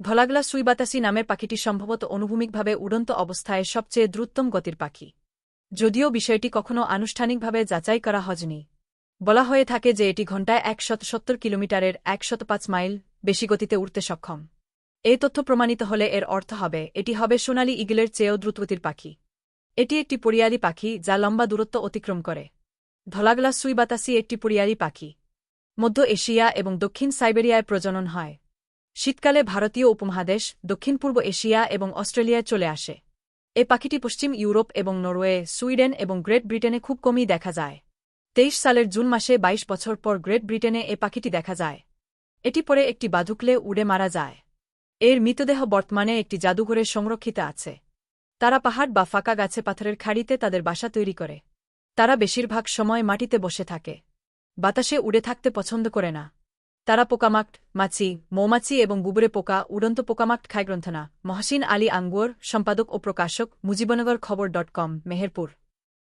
ধলাগলা সুইবাতাসি নামের পাখিটি সম্ভবত অনুভূমিকভাবে উড়ন্ত অবস্থায় সবচেয়ে দ্রুততম গতির পাখি। যদিও বিষয়টি কখনও আনুষ্ঠানিকভাবে যাচাই করা হয়নি বলা হয়ে থাকে যে এটি ঘণ্টায় একশত সত্তর কিলোমিটারের একশত পাঁচ মাইল বেশি গতিতে উড়তে সক্ষম। এই তথ্য প্রমাণিত হলে এর অর্থ হবে, এটি হবে সোনালি ইগলের চেয়েও দ্রুতগতির পাখি। এটি একটি পরিয়ালি পাখি যা লম্বা দূরত্ব অতিক্রম করে। ধলাগলা সুইবাতাসি একটি পরিয়ালি পাখি। মধ্য এশিয়া এবং দক্ষিণ সাইবেরিয়ায় প্রজনন হয়। শীতকালে ভারতীয় উপমহাদেশ, দক্ষিণ পূর্ব এশিয়া এবং অস্ট্রেলিয়ায় চলে আসে। এ পাখিটি পশ্চিম ইউরোপ এবং নরওয়ে, সুইডেন এবং গ্রেট ব্রিটেনে খুব কমই দেখা যায়। তেইশ সালের জুন মাসে ২২ বছর পর গ্রেট ব্রিটেনে এ পাখিটি দেখা যায়। এটি পরে একটি বাধুকলে উড়ে মারা যায়। এর মৃতদেহ বর্তমানে একটি জাদুঘরে সংরক্ষিত আছে। তারা পাহাড় বা ফাঁকা গাছে পাথরের খাড়িতে তাদের বাসা তৈরি করে। তারা বেশিরভাগ সময় মাটিতে বসে থাকে। বাতাসে উড়ে থাকতে পছন্দ করে না। তারা পোকামাক্ট মাছি, মৌমাছি এবং গুবরে পোকা, উড়ন্ত পোকামাক্ট খায় গ্রন্থনা। মহসিন আলী আঙ্গুর, সম্পাদক ও প্রকাশক, মুজিবনগর খবর ডট কম, মেহেরপুর।